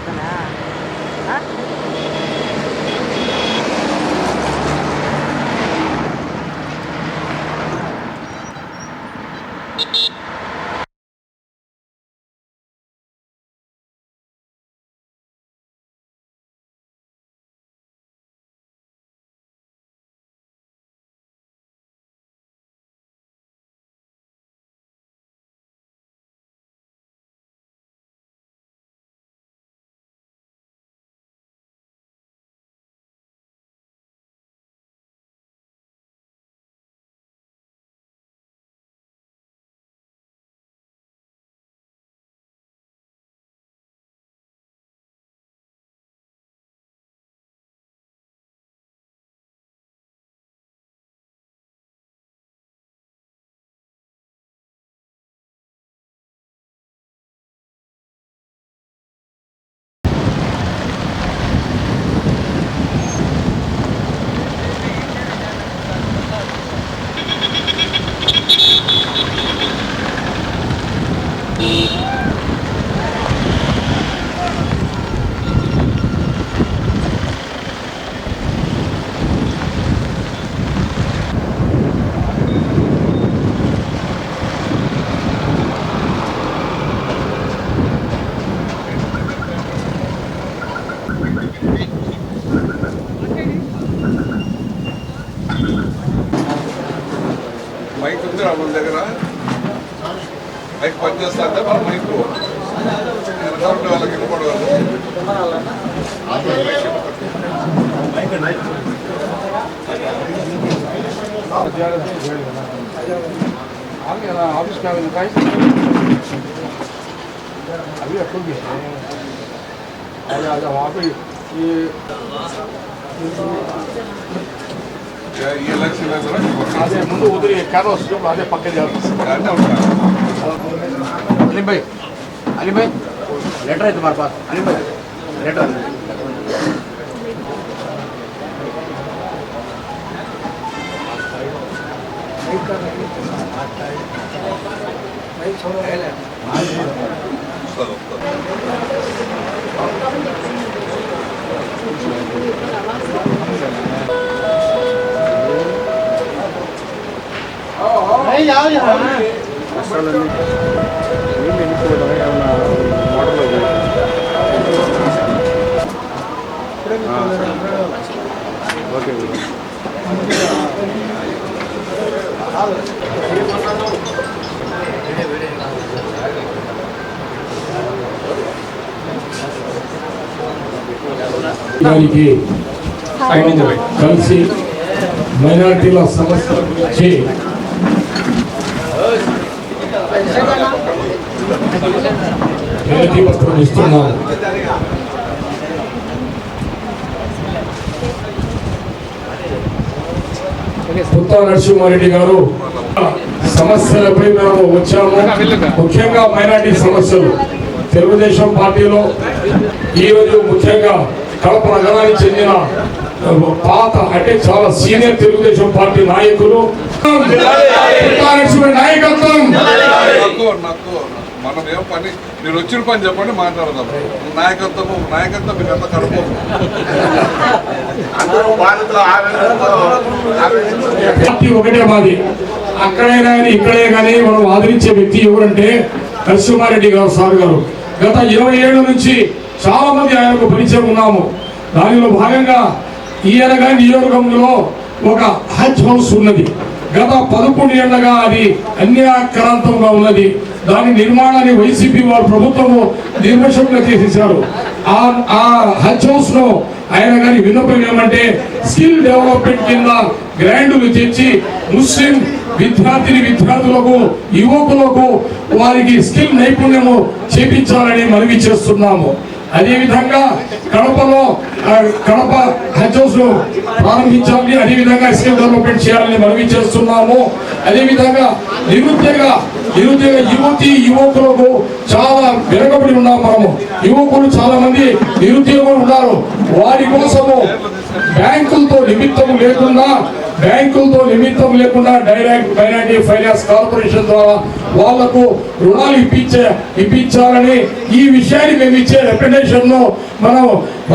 ಸಲ ಹೋಗ್ತಾನೆ మైక్ ఉంది రా మన దగ్గర మైక్ పనిచేస్తా అంటే మన మైక్ ఎనకాలంటే వాళ్ళకి వినపడవాలి ऑफिस में आवेदन का अभी अप्रूव किया है आजा आजा वहाँ पे ये ఈ ఎలక్షన్లో కూడా అదే ముందు ఉదిరి ఎక్కడ వస్తుంది అదే పక్క అలీ భాయ్ అలీ భాయ్ లెటర్ అయితే మరి pass Ali bhai letter Thank you. भाई लेटर వస్తారు వస్తారు దానికి కలిసి మైనారిటీల సమస్య గురించి వినతి పత్రం ఇస్తున్నాము పుత్తా నరసింహారెడ్డి గారు సమస్యలపై మేము వచ్చాము. ముఖ్యంగా మైనార్టీ సమస్యలు. తెలుగుదేశం పార్టీలో ఈరోజు ముఖ్యంగా కడప నగరానికి చెందిన పాత అంటే చాలా సీనియర్ తెలుగుదేశం పార్టీ నాయకులు. నాయకత్వం. మనం ఏం పని మీరు వచ్చిన పని చెప్పండి మాట్లాడదాం. నాయకత్వము నాయకత్వం మీకు అంత కడుపు. ఒకటే మాది. అక్కడే కానీ ఇక్కడే కానీ మనం ఆదరించే వ్యక్తి ఎవరంటే నరసింహారెడ్డి గారు సార్ గారు. గత ఇరవై ఏళ్ళ నుంచి చాలా మంది ఆయనకు పరిచయం ఉన్నాము. దానిలో భాగంగా ఈయన గారి నియోజకవర్గంలో ఒక హజ్ హౌస్ ఉన్నది. గత పదకొండు ఏళ్ళగా అది అన్యాక్రాంతంగా ఉన్నది. దాని నిర్మాణాన్ని వైసీపీ వారు ప్రభుత్వము నిర్లక్ష్యంగా చేసేశారు ఆ ఆ హజ్ హౌస్లో ఆయన గారి విన్నపం ఏమంటే స్కిల్ డెవలప్మెంట్ కింద గ్రాండ్లు తెచ్చి ముస్లిం విద్యార్థిని విద్యార్థులకు యువకులకు వారికి స్కిల్ నైపుణ్యము చేపించాలని మనవి చేస్తున్నాము. అదేవిధంగా కడపలో కడప హజ్ హౌస్ ప్రారంభించాలని అదేవిధంగా స్కిల్ డెవలప్మెంట్ చేయాలని మనవి చేస్తున్నాము. అదేవిధంగా నిరుద్యోగ నిరుద్యోగ యువతి యువకులకు చాలా వెనుకబడి ఉన్నాం మనము. యువకులు చాలా మంది నిరుద్యోగులు ఉన్నారు. వారి కోసము బ్యాంకులతో నిమిత్తం లేకుండా బ్యాంకులతో నిమిత్తం లేకుండా డైరెక్ట్ మైనార్టీ ఫైనాన్స్ కార్పొరేషన్ ద్వారా వాళ్ళకు రుణాలు ఇప్పించే ఇప్పించాలని ఈ విషయాన్ని మేము ఇచ్చే రిప్రజెంటేషన్ను మనం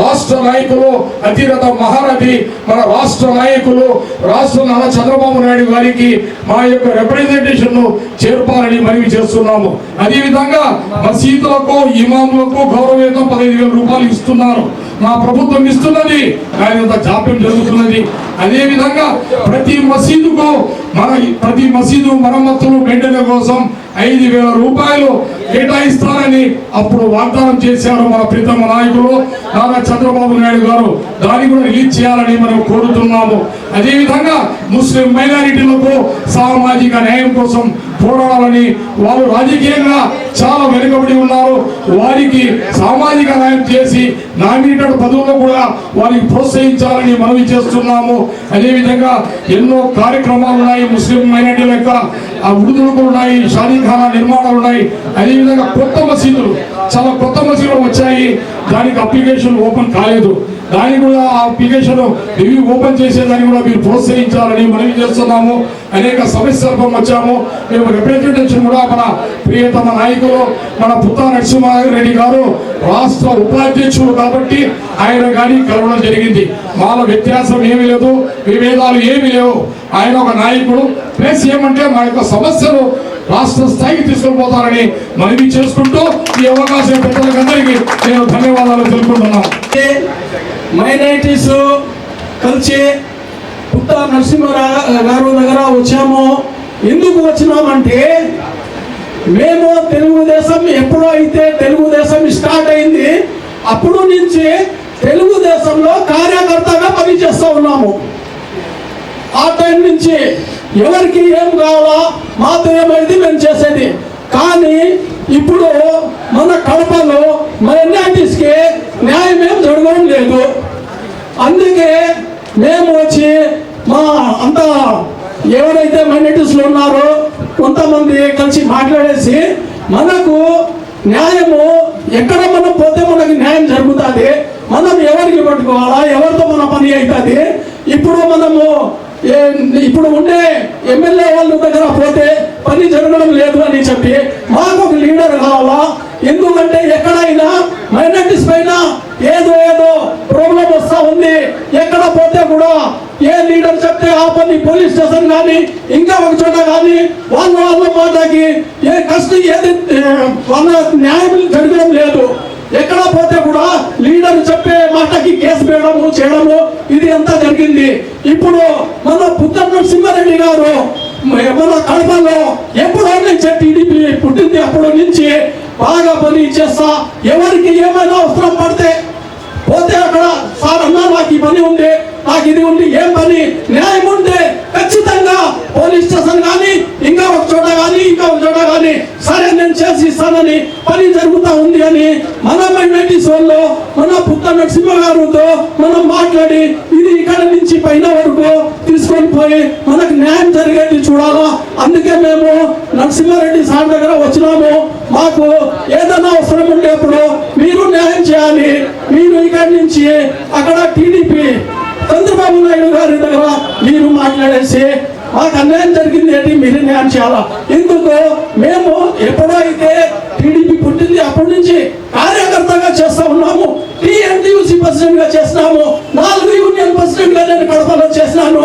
రాష్ట్ర నాయకులు అతిరథ మహారథి మన రాష్ట్ర నాయకులు రాష్ట్ర నాన్న చంద్రబాబు నాయుడు గారికి మా యొక్క రిప్రజెంటేషన్ను చేర్పాలని మనవి చేస్తున్నాము. అదేవిధంగా మసీదులకు ఇమాములకు గౌరవేతం పదహైదు వేల రూపాయలు ఇస్తున్నారు. మా ప్రభుత్వం ఇస్తున్నది కానీ అంత జాప్యం జరుగుతున్నది. అదే విధంగా ప్రతి మసీదుకు మన ప్రతి మసీదు మరమ్మతులు మెయింటెనెన్స్ కోసం ఐదు వేల రూపాయలు కేటాయిస్తారని అప్పుడు వాగ్దానం చేశారు మన ప్రీతమ నాయకులు నారా చంద్రబాబు నాయుడు గారు. దాన్ని కూడా రిలీజ్ చేయాలని మనం కోరుతున్నాము. అదేవిధంగా ముస్లిం మైనారిటీలకు సామాజిక న్యాయం కోసం పోరాడాలని వారు రాజకీయంగా చాలా వెనుకబడి ఉన్నారు. వారికి సామాజిక న్యాయం చేసి నామినేటెడ్ పదవుల్లో కూడా వారికి ప్రోత్సహించాలని మనవి చేస్తున్నాము. అదేవిధంగా ఎన్నో కార్యక్రమాలు ఉన్నాయి ముస్లిం మైనార్టీల యొక్క ఆ విడుదలకు ఉన్నాయి షాదీఖానా నిర్మాణాలు ఉన్నాయి. అదేవిధంగా కొత్త మసీదులు చాలా కొత్త మసీదులు వచ్చాయి. దానికి అప్లికేషన్ ఓపెన్ కాలేదు. దాన్ని కూడా ఆ అప్లికేషన్ రివ్యూ ఓపెన్ చేసేదాన్ని కూడా మీరు ప్రోత్సహించాలని మనవి చేస్తున్నాము. అనేక సమస్యలకు వచ్చాము. మేము రిప్రజెంటేషన్ కూడా మన ప్రియతమ నాయకులు మన పుత్త నరసింహారెడ్డి గారు రాష్ట్ర ఉపాధ్యక్షుడు కాబట్టి ఆయన కానీ కలవడం జరిగింది. మాల వ్యత్యాసం ఏమీ లేదు విభేదాలు ఏమీ లేవు. ఆయన ఒక నాయకుడు. ప్లస్ ఏమంటే మా యొక్క సమస్యలు రాష్ట్ర స్థాయికి తీసుకుపోతారని మనవి చేసుకుంటూ ఈ అవకాశం పెద్దలకందరికీ నేను ధన్యవాదాలు తెలుపుకుంటున్నాను. మైనారిటీస్ కలిసి పుట్ట నరసింహరావు గారు దగ్గర వచ్చాము. ఎందుకు వచ్చినామంటే మేము తెలుగుదేశం ఎప్పుడో అయితే తెలుగుదేశం స్టార్ట్ అయింది అప్పుడు నుంచి తెలుగుదేశంలో కార్యకర్తగా పనిచేస్తూ ఉన్నాము. ఆ టైం నుంచి ఎవరికి ఏం కావాలా మాతో ఏమైంది మేము చేసేది. కానీ ఇప్పుడు మన కడపలో మైనార్టీస్కి న్యాయం ఏం జరగడం లేదు. అందుకే మేము వచ్చి మా అంత ఎవరైతే మైనార్టీస్లో ఉన్నారో కొంతమంది కలిసి మాట్లాడేసి మనకు న్యాయము ఎక్కడ మనం పోతే మనకు న్యాయం జరుగుతుంది? మనం ఎవరికి పట్టుకోవాలా? ఎవరితో మన పని అవుతుంది? ఇప్పుడు మనము ఇప్పుడు ఉండే ఎమ్మెల్యే వాళ్ళ దగ్గర పోతే పని జరగడం లేదు అని చెప్పి మాకు ఒక లీడర్ కావాలా? ఎందుకంటే ఎక్కడైనా మైనార్టీస్ పైన ఏదో ఏదో ప్రాబ్లం వస్తా ఉంది. ఎక్కడ పోతే కూడా ఏ లీడర్ చెప్తే ఆ పని పోలీస్ స్టేషన్ కానీ ఇంకా ఒక చోట కానీ వాళ్ళ వాళ్ళ మాటకి ఏ కష్టం ఏది వాళ్ళ న్యాయం జరగడం లేదు. ఎక్కడ పోతే కూడా లీడర్ చెప్పే మాటకి కేసు వేయడము చేయడము ఇది అంతా జరిగింది. ఇప్పుడు మన పుత్ర సింహారెడ్డి గారు మన కడపలో ఎప్పుడో నుంచి టీడీపీ పుట్టింది అప్పటి నుంచి బాగా పని చేస్తా ఎవరికి ఏమైనా అవసరం పడితే పోతే అక్కడ సార్ అన్నా నాకు ఈ పని ఉంది. నాకు ఇది ఉంటే ఏం పని? న్యాయం ఉంటే ఖచ్చితంగా పోలీస్ స్టేషన్ కానీ ఇంకా ఒక చోట కానీ ఇంకా ఒక చోట కానీ సరే నేను చేసి ఇస్తానని పని జరుగుతూ ఉంది అని మన మైనార్టీస్ వాళ్ళు మన పుట్ట నరసింహ గారితో మనం మాట్లాడి ఇది ఇక్కడ నుంచి పైన వరకు తీసుకొని పోయి మనకు న్యాయం జరిగేది చూడాలా? అందుకే మేము నరసింహారెడ్డి సార్ దగ్గర వచ్చినాము. మాకు ఏదైనా అవసరం ఉండేప్పుడు మీరు న్యాయం చేయాలి. మీరు ఇక్కడి నుంచి అక్కడ టీడీపీ చంద్రబాబు నాయుడు గారి దగ్గర మీరు మాట్లాడేసి మాకు అన్యాయం జరిగింది ఏంటి? మీరు న్యాయం చేయాలా? ఎందుకు? మేము ఎప్పుడైతే టీడీపీ పుట్టింది అప్పటి నుంచి కార్యకర్తగా చేస్తా ఉన్నాము. టీఎన్టీయూసీ ప్రెసిడెంట్గా చేసినాము. నాలుగు యూనియన్ ప్రెసిడెంట్గా నేను కడపలో చేసినాను.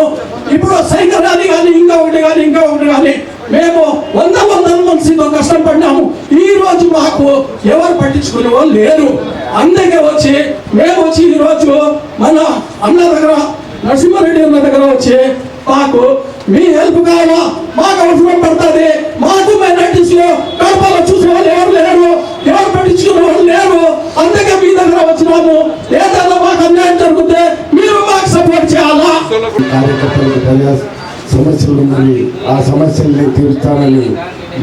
ఇప్పుడు సైకిల్ ర్యాలీ కానీ ఇంకా ఒకటి కానీ ఇంకా ఒకటి కానీ మేము వంద వందల మంది కష్టం పడినాము. ఈ రోజు మాకు ఎవరు పట్టించుకునే వాళ్ళు లేరు. అందుకే వచ్చి మేము వచ్చి ఈరోజు రోజు మన అన్న దగ్గర నరసింహారెడ్డి అన్న దగ్గర వచ్చి మాకు మీ హెల్ప్ కావాలా? మాకు అవసరం పడుతుంది. మాకు మైనార్టీస్ కడపలో వాళ్ళు ఎవరు లేరు. ఎవరు పట్టించుకునే వాళ్ళు లేరు. అందుకే మీ దగ్గర వచ్చినాము. ఏదైనా మాకు అన్యాయం జరిగితే మీరు మాకు సపోర్ట్ చేయాలా? కార్యకర్తలకు ప్రజా సమస్యలు ఉన్నాయి. ఆ సమస్యల్ని తీరుస్తానని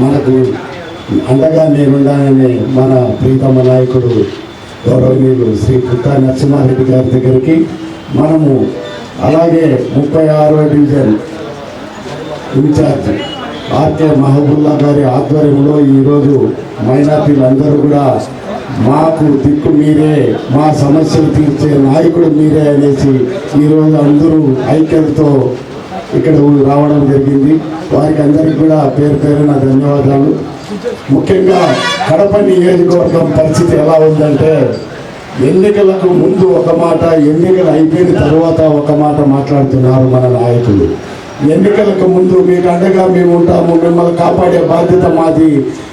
మనకు అండగా నేనున్నానని మన ప్రీతమ నాయకుడు గౌరవనీయులు శ్రీ పుత్తా నరసింహారెడ్డి గారి దగ్గరికి మనము అలాగే ముప్పై ఆరో డివిజన్ ఇన్ఛార్జ్ ఆర్కే మహబుల్లా గారి ఆధ్వర్యంలో ఈరోజు మైనార్టీలందరూ కూడా మాకు దిక్కు మీరే మా సమస్యలు తీర్చే నాయకుడు మీరే అనేసి ఈరోజు అందరూ ఐక్యతతో ఇక్కడ రావడం జరిగింది. వారికి అందరికీ కూడా పేరు పేరున ధన్యవాదాలు. ముఖ్యంగా కడప నియోజకవర్గం పరిస్థితి ఎలా ఉందంటే ఎన్నికలకు ముందు ఒక మాట ఎన్నికలు అయిపోయిన తర్వాత ఒక మాట మాట్లాడుతున్నారు మన నాయకులు. ఎన్నికలకు ముందు మీకు అండగా మేము ఉంటాము మిమ్మల్ని కాపాడే బాధ్యత మాది.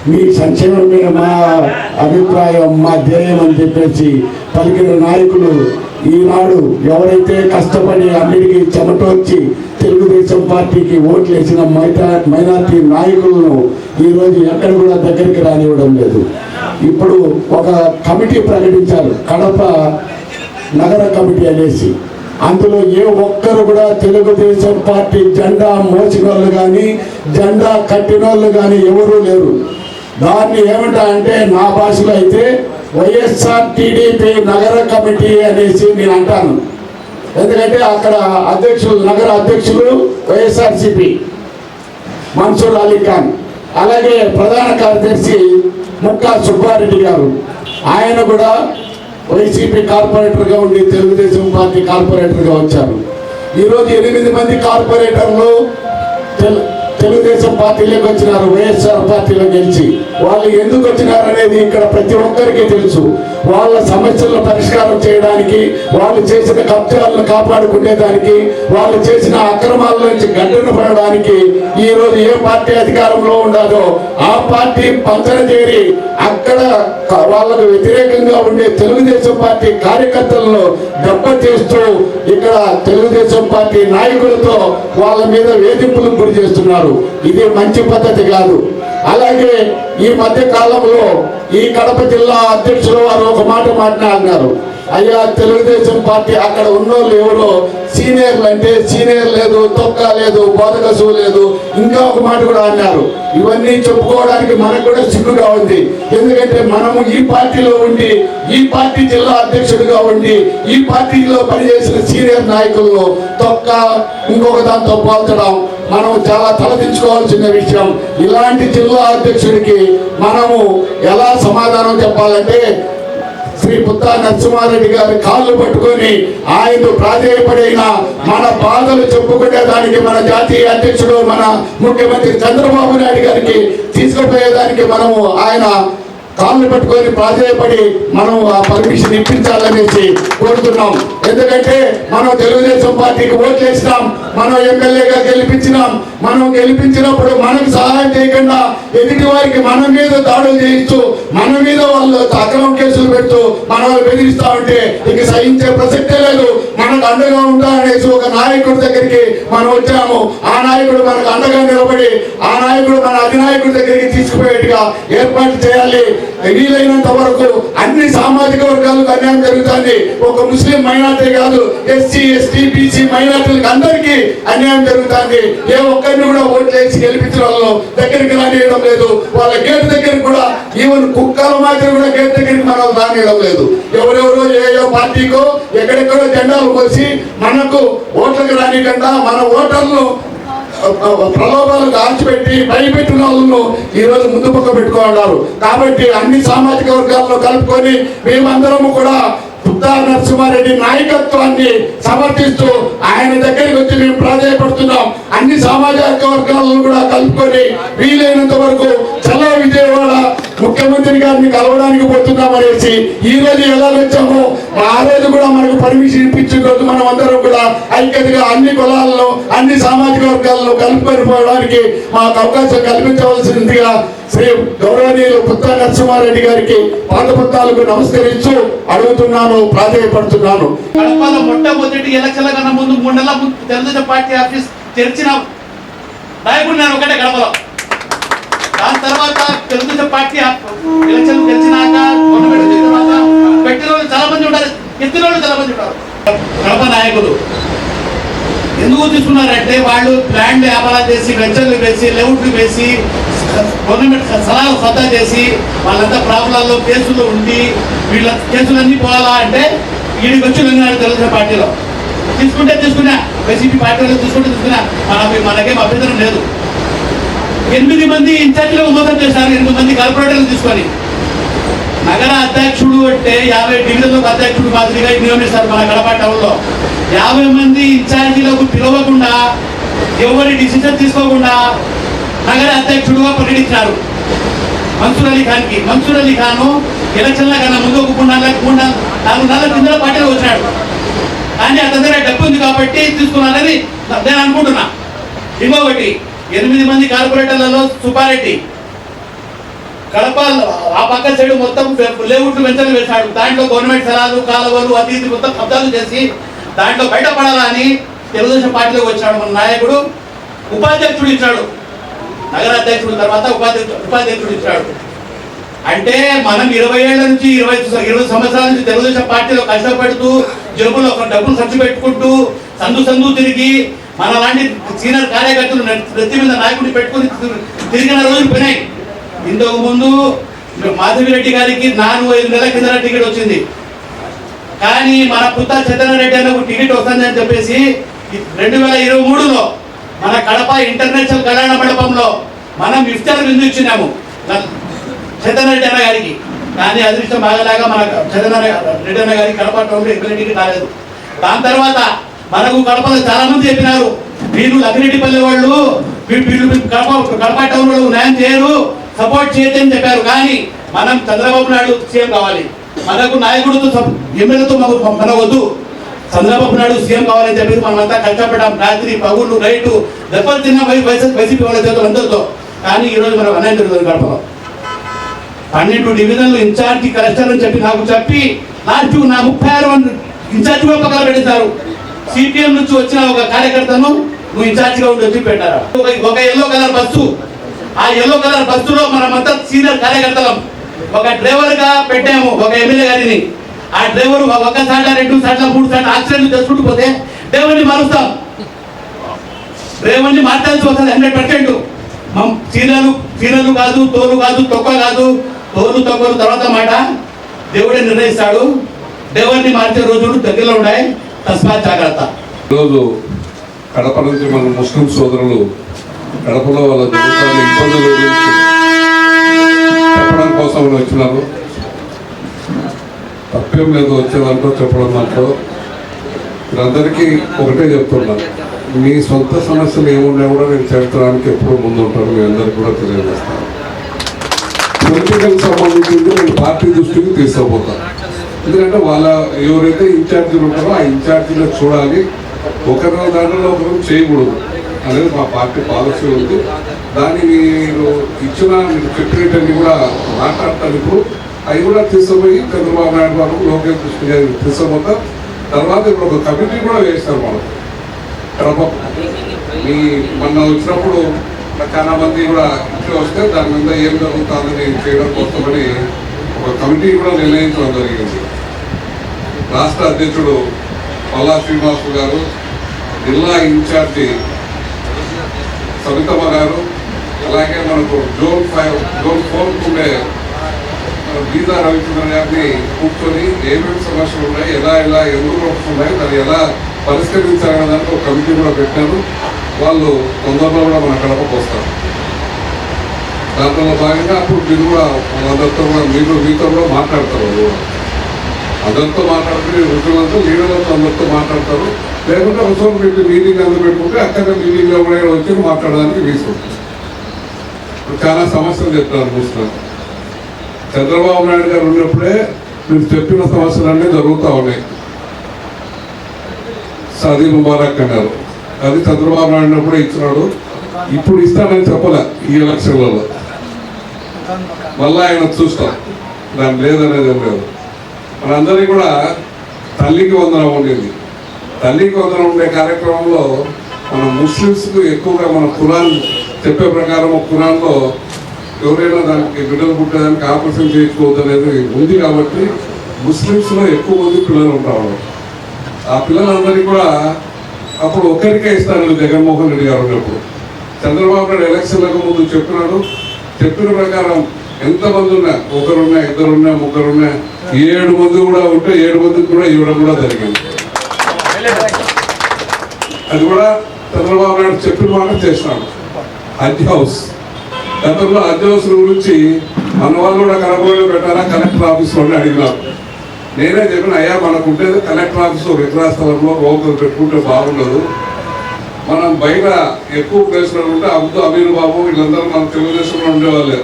మీ సంక్షేమమే మా అభిప్రాయం మా ధ్యేయం అని చెప్పేసి పలికిన నాయకులు ఈనాడు ఎవరైతే కష్టపడి అన్నిటికీ చెమటొచ్చి తెలుగుదేశం పార్టీకి ఓట్లు వేసిన మైనా మైనార్టీ నాయకులను ఈరోజు ఎక్కడ కూడా దగ్గరికి రానివ్వడం లేదు. ఇప్పుడు ఒక కమిటీ ప్రకటించారు కడప నగర కమిటీ అనేసి. అందులో ఏ ఒక్కరు కూడా తెలుగుదేశం పార్టీ జెండా మోసినోళ్ళు కానీ జెండా కట్టిన వాళ్ళు కానీ ఎవరూ లేరు. దాన్ని ఏమిటా అంటే నా భాషలో అయితే వైఎస్ఆర్ టీడీపీ నగర కమిటీ అనేసి నేను అంటాను. ఎందుకంటే అక్కడ అధ్యక్షులు నగర అధ్యక్షులు వైఎస్ఆర్సిపి మన్సూర్ అలీ ఖాన్ అలాగే ప్రధాన కార్యదర్శి ముక్కా సుబ్బారెడ్డి గారు. ఆయన కూడా వైసీపీ కార్పొరేటర్గా ఉండి తెలుగుదేశం పార్టీ కార్పొరేటర్గా వచ్చారు. ఈరోజు ఎనిమిది మంది కార్పొరేటర్లు తెలు- తెలుగుదేశం పార్టీలోకి వచ్చినారు వైఎస్ఆర్ పార్టీలో గెలిచి. వాళ్ళు ఎందుకు వచ్చినారు అనేది ఇక్కడ ప్రతి ఒక్కరికి తెలుసు. వాళ్ళ సమస్యలను పరిష్కారం చేయడానికి వాళ్ళు చేసిన కబ్జాలను కాపాడుకునేదానికి వాళ్ళు చేసిన అక్రమాల నుంచి గడ్డను పడడానికి ఈ రోజు ఏ పార్టీ అధికారంలో ఉండదో ఆ పార్టీ పంచన చేరి అక్కడ వాళ్ళకు వ్యతిరేకంగా ఉండే తెలుగుదేశం పార్టీ కార్యకర్తలను దెబ్బతీస్తూ ఇక్కడ తెలుగుదేశం పార్టీ నాయకులతో వాళ్ళ మీద వేధింపులకు గురి చేస్తున్నారు. ఇది మంచి పద్ధతి కాదు. అలాగే ఈ మధ్య కాలంలో ఈ కడప జిల్లా అధ్యక్షులు వారు ఒక మాట మాట్లాడినారు. అయ్యా తెలుగుదేశం పార్టీ అక్కడ ఉన్నోళ్ళు ఎవరో? సీనియర్లు అంటే సీనియర్ లేదు తొక్క లేదు బోధకసు లేదు. ఇంకా ఒక మాట కూడా అన్నారు. ఇవన్నీ చెప్పుకోవడానికి మనకు కూడా సిగ్గుగా ఉంది. ఎందుకంటే మనము ఈ పార్టీలో ఉండి ఈ పార్టీ జిల్లా అధ్యక్షుడిగా ఉండి ఈ పార్టీలో పనిచేసిన సీనియర్ నాయకులను తొక్క ఇంకొక దాంతో పోల్చడం మనం చాలా తలదించుకోవాల్సిన విషయం. ఇలాంటి జిల్లా అధ్యక్షుడికి మనము ఎలా సమాధానం చెప్పాలంటే శ్రీ బుద్ధా నరసింహారెడ్డి గారి కాళ్ళు పట్టుకొని ఆయన ప్రాధేయపడిన మన బాధలు చెప్పుకునే దానికి మన జాతీయ అధ్యక్షుడు మన ముఖ్యమంత్రి చంద్రబాబు నాయుడు గారికి తీసుకుపోయేదానికి మనము ఆయన కాళ్ళు పట్టుకొని ప్రాధేయపడి మనం ఆ పర్మిషన్ ఇప్పించాలనేసి కోరుతున్నాం. ఎందుకంటే మనం తెలుగుదేశం పార్టీకి ఓట్లు వేసినాం మనం ఎమ్మెల్యేగా గెలిపించినాం మనం గెలిపించినప్పుడు మనకు సహాయం చేయకుండా ఎదుటి వారికి మన మీద దాడులు చేయించు మన మీద వాళ్ళు అక్రమం కేసులు పెడుతూ మన వాళ్ళు బెదిరిస్తా ఉంటే ఇక సహించే ప్రసక్తే లేదు. మనకు అండగా ఉంటా అనేసి ఒక నాయకుడి దగ్గరికి మనం వచ్చాము. ఆ నాయకుడు మనకు అండగా నిలబడి ఆ నాయకుడు మన అధినాయకుడి దగ్గరికి తీసుకుపోయేట్టుగా ఏర్పాటు చేయాలి. వీలైనంత వరకు అన్ని సామాజిక వర్గాలకు అన్యాయం జరుగుతుంది. ఒక ముస్లిం మైనార్టీ కాదు ఎస్సీ ఎస్టీ బీసీ మైనార్టీలకు అందరికీ అన్యాయం జరుగుతుంది. ఏ ఒక్కరిని కూడా ఓట్లు వేసి గెలిపించిన వాళ్ళు దగ్గరికి రానియడం లేదు. వాళ్ళ గేట్ దగ్గర కూడా ఈవెన్ కుక్కల మాదిరి కూడా గేట్ దగ్గరికి మనం రానియడం లేదు. ఎవరెవరో ఏ పార్టీకో ఎక్కడెక్కడో జెండాలు పోసి మనకు ఓట్లకు రానియకుండా మన ఓటర్లు ప్రలోభాలు దాచిపెట్టి భయపెట్టిన వాళ్ళను ఈ రోజు ముందు పక్క పెట్టుకోన్నారు కాబట్టి అన్ని సామాజిక వర్గాల్లో కలుపుకొని మేమందరము కూడా బుద్ధా నరసింహారెడ్డి నాయకత్వాన్ని సమర్థిస్తూ ఆయన దగ్గరికి వచ్చి మేము ప్రాధాయపడుతున్నాం. అన్ని సామాజిక వర్గాలను కూడా కలుపుకొని వీలైనంత వరకు చలో విజయవాడ ముఖ్యమంత్రి గారిని కలవడానికి పోతున్నాం అనేసి ఈ రోజు ఎలా వచ్చామో ఆ రోజు కూడా మనకు పర్మిషన్ ఇప్పించిన రోజు మనం అందరం కూడా ఐక్యతగా అన్ని కులాలలో అన్ని సామాజిక వర్గాలలో కలుపుకొని పోవడానికి మాకు అవకాశం కల్పించవలసిందిగా శ్రీ గౌరవనీయులు పుత్తా నరసింహారెడ్డి గారికి పాదపత్రాలకు నమస్కరించు అడుగుతున్నాను ప్రాధాయపడుతున్నాను. కడపలో మొట్టమొదటి ఎలక్షన్ల కన్నా ముందు మూడు నెలల తెలుగుదేశం పార్టీ ఆఫీస్ తెరిచిన నాయకుడు నేను ఒకటే కడపలో. దాని తర్వాత తెలుగుదేశం పార్టీ ఎలక్షన్ గెలిచినాక గవర్నమెంట్ వచ్చిన తర్వాత పెట్టిన వాళ్ళు చాలా మంది ఉంటారు ఎత్తిన వాళ్ళు చాలా మంది ఉంటారు. కడప నాయకులు ఎందుకు తీసుకున్నారంటే వాళ్ళు ల్యాండ్ వ్యాపారాలు చేసి వెంచర్లు వేసి లేఅవుట్లు వేసి గవర్నమెంట్ సలహా సత్తా చేసి వాళ్ళంతా ప్రాబ్లాల్లో కేసులు ఉండి వీళ్ళ కేసులన్నీ పోవాలా అంటే వీడికి వచ్చి లొంగినాడు తెలుగుదేశం పార్టీలో. తీసుకుంటే తీసుకున్నా వైసీపీ పార్టీలో తీసుకుంటే తీసుకున్నా మనకి మనకేం అభ్యంతరం లేదు. ఎనిమిది మంది ఇన్ఛార్జీలు మోసం చేశారు ఎనిమిది మంది కార్పొరేటర్లు తీసుకొని. నగర అధ్యక్షుడు అంటే యాభై డివిజన్లకు అధ్యక్షుడు మాదిరిగా నియమిస్తారు మన కడప టౌన్లో. యాభై మంది ఇన్ఛార్జీలకు పిలవకుండా ఎవరి డిసిషన్ తీసుకోకుండా నగర అధ్యక్షుడుగా ప్రకటించారు మన్సూర్ అలీ ఖాన్కి. మన్సూర్ అలీ ఖాను ఎలక్షన్ల కన్నా ముందు ఒక మూడు నాలుగు మూడు నాలుగు నాలుగు నెలల కింద పార్టీలో వచ్చాడు కానీ అతని దగ్గర డబ్బు ఉంది కాబట్టి తీసుకున్నానని నేను అనుకుంటున్నా. ఇంకొకటి ఎనిమిది మంది కార్పొరేటర్లలో సుబ్బారెడ్డి. కడప ఆ పక్క సైడ్ మొత్తం లేవుట్లు వెంచర్లు వేశాడు. దాంట్లో గవర్నమెంట్ స్థలాలు కాలువలు అది ఇది మొత్తం కబ్జాలు చేసి దాంట్లో బయటపడాలని తెలుగుదేశం పార్టీలోకి వచ్చాడు మన నాయకుడు. ఉపాధ్యక్షుడు ఇచ్చాడు. నగర అధ్యక్షుడు తర్వాత ఉపాధ్యక్షుడు ఉపాధ్యక్షుడు ఇచ్చాడు. అంటే మనం ఇరవై ఏళ్ళ నుంచి ఇరవై ఇరవై సంవత్సరాల నుంచి తెలుగుదేశం పార్టీలో కష్టపడుతూ జేబులో ఒక డబ్బులు ఖర్చు పెట్టుకుంటూ సందు సందు తిరిగి మన లాంటి సీనియర్ కార్యకర్తలు ప్రతి మీద నాయకుడిని పెట్టుకుని తిరిగిన రోజులు పోయినాయి. ఇంతకు ముందు మాధవిరెడ్డి గారికి నాలుగు ఐదు నెలల కింద టికెట్ వచ్చింది. కానీ మన పుత్త చంద్రారెడ్డి అన్న ఒక టికెట్ వస్తుందని చెప్పేసి రెండు వేల ఇరవై మూడులో మన కడప ఇంటర్నేషనల్ కళ్యాణ మండపంలో మనం ఇఫ్తార్ విందు ఇచ్చినాము. చంద్రారెడ్డి అన్న గారికి. కానీ అదృష్టం బాగలాగా మన చంద్రారెడ్డి అన్న గారికి కడప టౌన్లో ఎక్కడ టికెట్ రాలేదు. దాని తర్వాత మనకు కడపలో చాలా మంది చెప్పినారు వీళ్ళు లక్కిరెడ్డిపల్లి వాళ్ళు వీళ్ళు కడప కడప టౌన్ వాళ్ళు న్యాయం చేయరు సపోర్ట్ చేయదని చెప్పారు. కానీ మనం చంద్రబాబు నాయుడు సీఎం కావాలి. మనకు నాయకుడితో ఎమ్మెల్యేతో మనకు మన వద్దు చంద్రబాబు నాయుడు సీఎం కావాలని చెప్పేసి మనమంతా కష్టపడ్డాం రాత్రి పగుళ్ళు రైటు దెబ్బలు తిన్న వైసీపీ వాళ్ళ చేతులు అందరితో. కానీ ఈరోజు మనం అన్యాయం జరుగుతుంది కడపలో. పన్నెండు డివిజన్లు ఇన్ఛార్జి కలెక్టర్ అని చెప్పి నాకు చెప్పి లాస్ట్ నా ముప్పై ఆరు మంది ఇన్ఛార్జి కూడా పక్కన పెట్టిస్తారు సిపిఎం నుంచి వచ్చిన ఒక కార్యకర్తను నువ్వు ఇన్ఛార్జిగా ఉండి వచ్చి పెట్టారు ఒక ఎల్లో కలర్ బస్సు. ఆ ఎల్లో కలర్ బస్సులో మనమంతా సీనియర్ కార్యకర్తలం. ఒక డ్రైవర్గా పెట్టాము ఒక ఎమ్మెల్యే గారిని. ఆ డ్రైవర్ ఒక సాట రెండు సాట్ల మూడు సార్లు యాక్సిడెంట్ చేసుకుంటూ పోతే డ్రైవర్ని మారుస్తాం. డ్రైవర్ని మార్చాల్సి వస్తుంది హండ్రెడ్ పర్సెంట్. చీరలు చీరలు కాదు తోలు కాదు తొక్క కాదు. తోలు తొక్కలు తర్వాత మాట దేవుడే నిర్ణయిస్తాడు. డ్రైవర్ని మార్చే రోజులు దగ్గరలో ఉన్నాయి. తస్మాత్ జాగ్రత్త ఈరోజు కడప నుంచి మన ముస్లిం సోదరులు కడపలో వాళ్ళ జరుగుతున్న ఇబ్బందులు చెప్పడం కోసం వచ్చినారు. తప్పేం లేదు వచ్చేదంటూ చెప్పడం దాంట్లో. మీరందరికీ ఒకటే చెప్తున్నాను మీ సొంత సమస్యలు ఏమున్నా కూడా నేను చేర్చడానికి ఎప్పుడూ ముందు ఉంటాను మీ అందరికీ కూడా తెలియజేస్తాను. పొలిటికల్ సంబంధించింది నేను పార్టీ దృష్టికి తీసుకుపోతాను ఎందుకంటే వాళ్ళ ఎవరైతే ఇన్ఛార్జీలు ఉంటారో ఆ ఇన్ఛార్జీలకు చూడాలి. ఒకరి దాంట్లో ఒకరు చేయకూడదు. అనేది మా పార్టీ పాలసీ ఉంది. దాన్ని మీరు ఇచ్చిన మీరు చెప్పినట్టని కూడా మాట్లాడతాను ఇప్పుడు. అవి కూడా తీసుకుపోయి చంద్రబాబు నాయుడు వాళ్ళు లోకేష్ కృష్ణ గారికి తీసుకుపోతా. తర్వాత ఇప్పుడు ఒక కమిటీ కూడా వేస్తారు మనం కడప మీ మొన్న వచ్చినప్పుడు చాలా మంది కూడా ఇంట్లో వస్తే దాని మీద ఏం జరుగుతుందని చేయడం కోసమని ఒక కమిటీ కూడా నిర్ణయించడం జరిగింది. రాష్ట్ర అధ్యక్షుడు పల్లా శ్రీనివాసు గారు జిల్లా ఇన్ఛార్జి సవితమ్మ గారు అలాగే మనకు జోన్ ఫైవ్ జోన్ ఫోర్ ఉండే మన గీతా రవిచంద్ర గారిని కూర్చొని ఏమేమి సమస్యలు ఉన్నాయి ఎలా ఎలా ఎందుకు వస్తున్నాయి దాన్ని ఎలా పరిష్కరించాలనే దానికి ఒక కమిటీ కూడా పెట్టాను వాళ్ళు తొందరలో కూడా మన కడపకు వస్తారు. దాంట్లో భాగంగా అప్పుడు మీరు కూడా వాళ్ళందరితో కూడా మీరు మీతో కూడా మాట్లాడతారు. అదంతా అందరితో మాట్లాడుకుని రుజువులతో లీడర్లతో అందరితో మాట్లాడతారు. లేకుంటే అవసరం పెట్టి మీటింగ్ అందరూ పెట్టుకుంటే అక్కడ మీటింగ్లో కూడా వచ్చి మాట్లాడడానికి వీసుకుంటారు చాలా సమస్యలు చెప్తారు చూస్తున్నారు చంద్రబాబు నాయుడు గారు ఉన్నప్పుడే మీరు చెప్పిన సమస్యలన్నీ జరుగుతూ ఉన్నాయి. సదీ ముబారక్ అన్నారు. అది చంద్రబాబు నాయుడు ఉన్నప్పుడే ఇచ్చినాడు. ఇప్పుడు ఇస్తానని చెప్పలే ఈ ఎలక్షన్లలో. మళ్ళా ఆయన చూస్తాం. దాని లేదనేది ఏం లేదు. మనందరికీ కూడా తల్లికి వందనం ఉండేది. తల్లికి వందనం ఉండే కార్యక్రమంలో మన ముస్లిమ్స్కు ఎక్కువగా మన కురాన్ చెప్పే ప్రకారం కురాన్లో ఎవరైనా దానికి బిడ్డలు పుట్టేదానికి ఆపరేషన్ చేసుకోవద్దు అనేది ఉంది కాబట్టి ముస్లిమ్స్లో ఎక్కువ మంది పిల్లలు ఉంటారు ఆ పిల్లలందరికీ కూడా అప్పుడు ఒక్కరికే ఇస్తారు జగన్మోహన్ రెడ్డి గారు ఉన్నప్పుడు. చంద్రబాబు నాయుడు ఎలక్షన్లకు ముందు చెప్పినాడు. చెప్పిన ప్రకారం ఎంతమంది ఉన్నా ఒకరున్నా ఇద్దరున్నా ముగ్గురున్నా ఏడు మంది కూడా ఉంటే ఏడు మందికి కూడా ఇవ్వడం కూడా జరిగింది. అది కూడా చంద్రబాబు నాయుడు చెప్పిన మాట చేసినాడు హజ్ హౌస్. గతంలో హజ్ హౌస్ గురించి మన వాళ్ళు కూడా కలపలో పెట్టారా? కలెక్టర్ ఆఫీస్లోనే అడిగినారు. నేనే చెప్పిన అయ్యా మనకు ఉండేది కలెక్టర్ ఆఫీస్ విక్రాస్థలంలో రోగులు పెట్టుకుంటే బాగుండదు. మనం బయట ఎక్కువ ప్లేస్లో ఉంటే అబ్దు అమీర్ బాబు వీళ్ళందరూ మన తెలుగుదేశంలో ఉండేవాళ్ళే.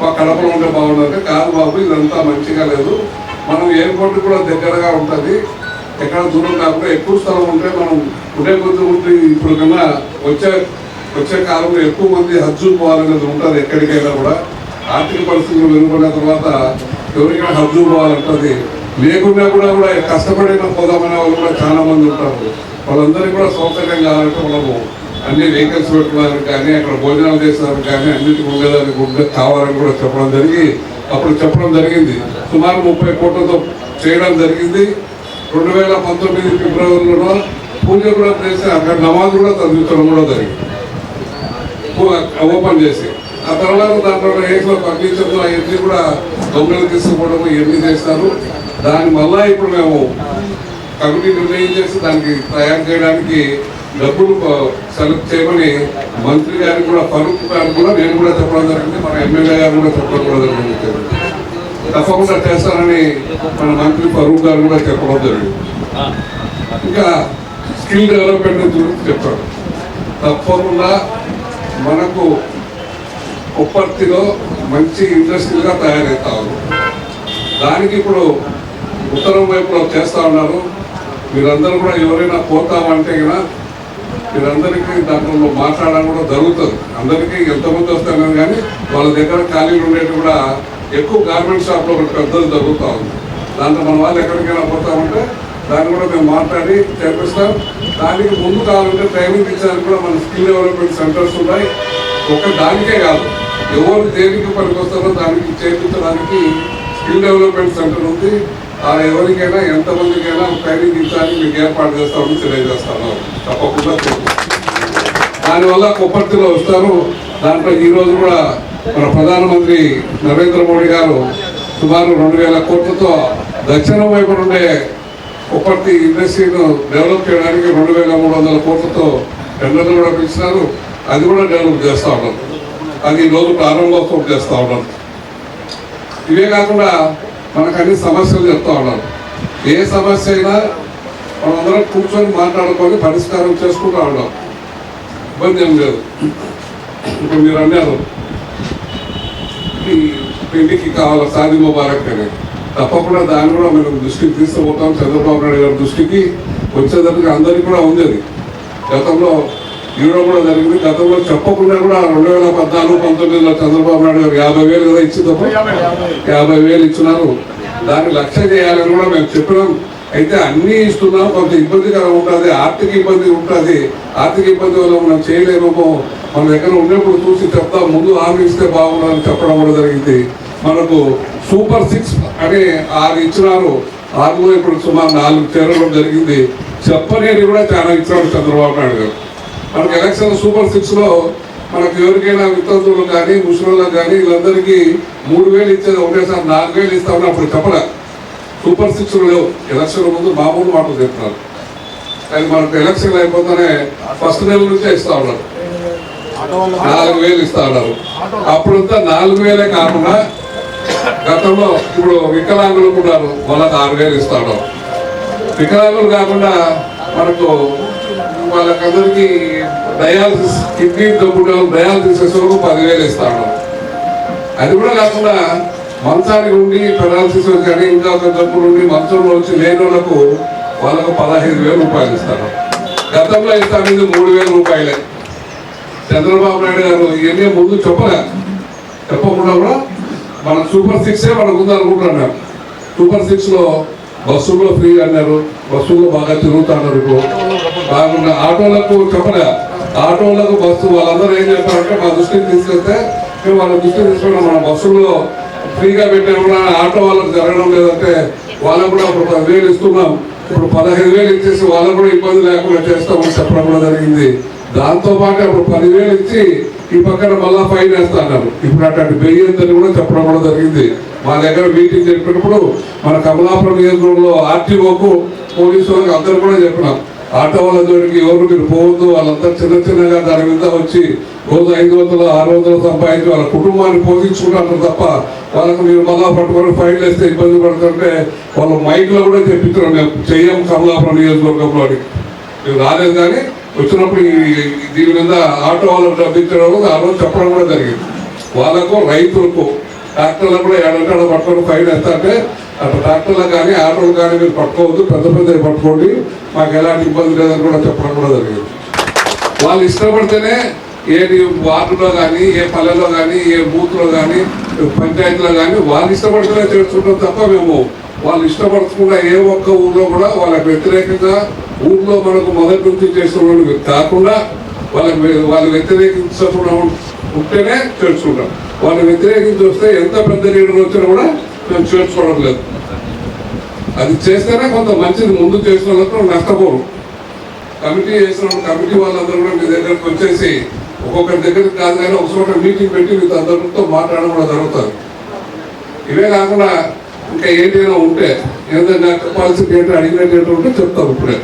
మా కడపలో ఉంటే బాగుండదు కాదు బాబు ఇదంతా మంచిగా లేదు. మనం ఎయిర్పోర్ట్ కూడా దగ్గరగా ఉంటుంది. ఎక్కడ దూరం కాకుండా ఎక్కువ స్థలం ఉంటే మనం ఉండే కొద్ది ఉంటే ఇప్పుడు కన్నా వచ్చే వచ్చే కాలంలో ఎక్కువ మంది హజ్జు పోవాలనేది ఉంటుంది ఎక్కడికైనా కూడా. ఆర్థిక పరిస్థితులు వెనుకున్న తర్వాత ఎవరికైనా హజ్జు పోవాలంటుంది. లేకుండా కూడా కూడా కష్టపడిన పోదామనే వాళ్ళు కూడా చాలా మంది ఉంటారు. వాళ్ళందరికీ కూడా సౌకర్యం కావాలంటే మనము అన్ని వెహికల్స్ పెట్టుకోవడానికి కానీ అక్కడ భోజనాలు చేసేదానికి కానీ అన్నింటికి ఉండేదానికి ఉండే కావాలని కూడా చెప్పడం జరిగి అప్పుడు చెప్పడం జరిగింది. సుమారు ముప్పై కోట్లతో చేయడం జరిగింది. రెండు వేల పంతొమ్మిది ఫిబ్రవరిలో పూజ కూడా చేసి అక్కడ నమాజ్ కూడా చదివించడం కూడా జరిగింది. ఓపెన్ చేసి. ఆ తర్వాత దాంట్లో ఏట్లో ఫర్నిచర్లు అవన్నీ కూడా దొంగలు తీసుకుపోవడం ఇవన్నీ చేస్తారు. దాని మళ్ళా ఇప్పుడు మేము కమిటీ నిర్ణయం చేసి దానికి తయారు చేయడానికి డబ్బులు సెలెక్ట్ చేయమని మంత్రి గారికి కూడా ఫరూక్ గారికి కూడా నేను కూడా చెప్పడం జరిగింది. మన ఎమ్మెల్యే గారు కూడా చెప్పడం కూడా జరిగింది. తప్పకుండా చేస్తానని మన మంత్రి ఫరూక్ గారు కూడా చెప్పడం జరిగింది. ఇంకా స్కిల్ డెవలప్మెంట్ గురించి చెప్పాడు తప్పకుండా మనకు ఉప్పర్తిలో మంచి ఇండస్ట్రీగా తయారవుతారు దానికి ఇప్పుడు ఉత్తరం వైపులో చేస్తా ఉన్నారు. మీరందరూ కూడా ఎవరైనా పోతామంటే కదా మీరందరికీ దాంట్లో మాట్లాడడం కూడా జరుగుతుంది. అందరికీ ఎంతమంది వస్తారని కానీ వాళ్ళ దగ్గర ఖాళీలు ఉండేవి కూడా ఎక్కువ గార్మెంట్ షాప్లో ఒకటి పెద్దలు జరుగుతూ ఉంది. దాంట్లో మన వాళ్ళు ఎక్కడికైనా పోతామంటే దాన్ని కూడా మేము మాట్లాడి చేపిస్తాం. దానికి ముందు కావాలంటే ట్రైనింగ్ ఇచ్చడానికి కూడా మన స్కిల్ డెవలప్మెంట్ సెంటర్స్ ఉన్నాయి ఒక దానికే కాదు ఎవరు దేనికి పనికొస్తారో దానికి చేర్పించడానికి స్కిల్ డెవలప్మెంట్ సెంటర్ ఉంది. ఆ ఎవరికైనా ఎంతమందికైనా ట్రైనింగ్ ఇచ్చడానికి మీకు ఏర్పాటు చేస్తామని తెలియజేస్తాను. తప్పకుండా దానివల్ల కొప్పర్తిలో వస్తారు. దాంట్లో ఈ రోజు కూడా మన ప్రధానమంత్రి నరేంద్ర మోడీ గారు సుమారు రెండు వేల కోట్లతో దక్షిణ వైపు నుండే కొప్పర్తి ఇండస్ట్రీను డెవలప్ చేయడానికి రెండు వేల మూడు వందల కోట్లతో టెండర్లు కూడా పిలిచినారు. అది కూడా డెవలప్ చేస్తూ ఉన్నాం. అది ఈరోజు ప్రారంభోత్సవం చేస్తూ ఉన్నాం. ఇవే కాకుండా మనకు అన్ని సమస్యలు చెప్తా ఉన్నారు ఏ సమస్య అయినా మనందరం కూర్చొని మాట్లాడుకొని పరిష్కారం చేసుకుంటూ ఉన్నాం. ఇబ్బంది ఏం లేదు. ఇప్పుడు మీరు అన్నారు ఈ పెళ్ళికి కావాల సాది ముబారక్ అని. తప్పకుండా దాన్ని కూడా మేము దృష్టికి తీసుకుపోతాం చంద్రబాబు నాయుడు గారి దృష్టికి. వచ్చేదానికి అందరికీ కూడా ఉంది అది. గతంలో ఇవ్వడం కూడా జరిగింది. గతంలో చెప్పకుండా కూడా రెండు వేల పద్నాలుగు పంతొమ్మిదిలో చంద్రబాబు నాయుడు గారు యాభై వేలు కదా ఇచ్చిందప్పుడు యాభై వేలు ఇచ్చినారు. దాన్ని లక్ష్య చేయాలని కూడా మేము చెప్పినాం. అయితే అన్నీ ఇస్తున్నాం. కొంత ఇబ్బందికరం ఉంటుంది ఆర్థిక ఇబ్బంది ఉంటుంది. ఆర్థిక ఇబ్బంది వల్ల మనం చేయలేమేమో మన దగ్గర ఉన్నప్పుడు చూసి చెప్తా ముందు హామీ ఇస్తే బాగుందని చెప్పడం కూడా జరిగింది. మనకు సూపర్ సిక్స్ అని ఆరు ఇచ్చినారు. ఆరులో ఇప్పుడు సుమారు నాలుగు చేరడం జరిగింది. చెప్పనేది కూడా చాలా ఇచ్చాడు చంద్రబాబు నాయుడు గారు. మనకి ఎలక్షన్ సూపర్ సిక్స్లో మనకు ఎవరికైనా వితంతులు కానీ ముసలిళ్ళకి కానీ వీళ్ళందరికీ మూడు వేలు ఇచ్చేది ఒకటేసారి నాలుగు వేలు ఇస్తామని అప్పుడు చెప్పలే. సూపర్ సిక్స్ లేవు. ఎలక్షన్ ముందు మామూలు మాటలు చెప్తున్నారు. కానీ మనకు ఎలక్షన్ అయిపోతేనే ఫస్ట్ నెల నుంచే ఇస్తా ఉన్నారు. నాలుగు వేలు ఇస్తా ఉన్నారు అప్పుడంతా నాలుగు వేలే కాకుండా గతంలో ఇప్పుడు వికలాంగులు ఉన్నారు వాళ్ళకి ఆరు వేలు ఇస్తా ఉన్నారు వికలాంగులు కాకుండా మనకు వాళ్ళకందరికీ డయాలసిస్ కిడ్నీ జబ్బులు డయాలసిస్ చేసే పదివేలు ఇస్తా ఉన్నారు అది కూడా కాకుండా మంచానికి ఉండి పెరాలసిస్ కానీ ఇంకా ఒక దొబ్బులు ఉండి మంచంలో వచ్చి లేని వాళ్ళకు వాళ్ళకు పదహైదు వేలు రూపాయలు ఇస్తారు గతంలో ఇస్తాను మూడు వేల రూపాయలే. చంద్రబాబు నాయుడు గారు ఇవన్నీ ముందు చెప్పలే. చెప్పకుండా కూడా మన సూపర్ సిక్సే మనకు ఉంది అనుకుంటున్నాం సూపర్ సిక్స్లో బస్సుల్లో ఫ్రీ అన్నారు. బస్సులో బాగా తిరుగుతున్నారు ఇప్పుడు. బాగున్న. ఆటోలకు చెప్పలే. ఆటోలకు బస్సు వాళ్ళందరూ ఏం చెప్పారంటే మా దృష్టికి తీసుకెళ్తే మేము వాళ్ళ దృష్టికి తీసుకున్నాం మన బస్సుల్లో ఫ్రీగా పెట్టినా కూడా ఆటో వాళ్ళకి జరగడం లేదంటే వాళ్ళకు కూడా ఇప్పుడు పదివేలు ఇస్తున్నాం. ఇప్పుడు పదహైదు వేలు ఇచ్చేసి వాళ్ళకు కూడా ఇబ్బంది లేకుండా చేస్తామని చెప్పడం కూడా జరిగింది. దాంతోపాటు అప్పుడు పదివేలు ఇచ్చి ఈ పక్కన మళ్ళా ఫైన్ వేస్తాన్నారు. ఇప్పుడు అట్లాంటి వెయ్యిందని కూడా చెప్పడం కూడా జరిగింది. మా దగ్గర మీటింగ్ జరిపినప్పుడు మన కమలాపురం నియోజకవర్గంలో ఆర్టీఓకు పోలీసు వాళ్ళకి అందరూ కూడా చెప్పినాం ఆటో వాళ్ళ జోడికి ఎవరు మీరు పోవద్దు వాళ్ళంతా చిన్న చిన్నగా దాని మీద వచ్చి రోజు ఐదు వందలు ఆరు వందలు సంపాదించి వాళ్ళ కుటుంబాన్ని పోషించుకుంటారు తప్ప వాళ్ళకు మీరు మళ్ళా పట్టుకొని ఫైల్ వేస్తే ఇబ్బంది పడుతుంటే వాళ్ళ మైక్లో కూడా చెప్పించారు మేము చెయ్యం కమలాపురం నియోజకవర్గంలో అని. మీరు రాలేదు కానీ వచ్చినప్పుడు ఈ- దీని మీద ఆటో వాళ్ళకి డబ్బించడం ఆ రోజు చెప్పడం కూడా జరిగింది. వాళ్ళకు రైతులకు ట్రాక్టర్లకు కూడా ఏడంటే పట్టుకొని ఫైన్ వేస్తారంటే అటు ట్రాక్టర్లకు కానీ ఆటోలు కానీ మీరు పట్టుకోవద్దు పెద్ద పెద్దవి పట్టుకోండి మాకు ఎలాంటి ఇబ్బంది లేదని కూడా చెప్పడం కూడా జరిగింది. వాళ్ళు ఇష్టపడితేనే ఏ వార్డులో కానీ ఏ పల్లెలో కానీ ఏ బూత్లో కానీ పంచాయతీలో కానీ వాళ్ళు ఇష్టపడితేనే చేర్చుకుంటాం తప్ప మేము వాళ్ళు ఇష్టపడకుండా ఏ ఒక్క ఊర్లో కూడా వాళ్ళకి వ్యతిరేకంగా ఊర్లో మనకు మొదటి నుంచి చేస్తున్న కాకుండా వాళ్ళకి వాళ్ళు వ్యతిరేకించకుండా ఉంటేనే చేర్చుకుంటాం. వాళ్ళు వ్యతిరేకించి వస్తే ఎంత పెద్ద లీడర్ వచ్చినా కూడా మేము చేర్చుకోవడం లేదు. అది చేస్తేనే కొంత మంచిది ముందు చేసిన వాళ్ళతో నష్టపోరు. కమిటీ చేసిన కమిటీ వాళ్ళందరూ కూడా మీ దగ్గరకు వచ్చేసి ఒక్కొక్కరి దగ్గరికి కాదు కానీ ఒక చోట మీటింగ్ పెట్టి మీతో అందరితో మాట్లాడడం కూడా జరుగుతుంది. ఇవే కాకుండా ఇంకా ఏదైనా ఉంటే ఏదైనా చెప్పాల్సింది ఏంటో అడిగినట్టు ఉంటే చెప్తాం ఇప్పుడే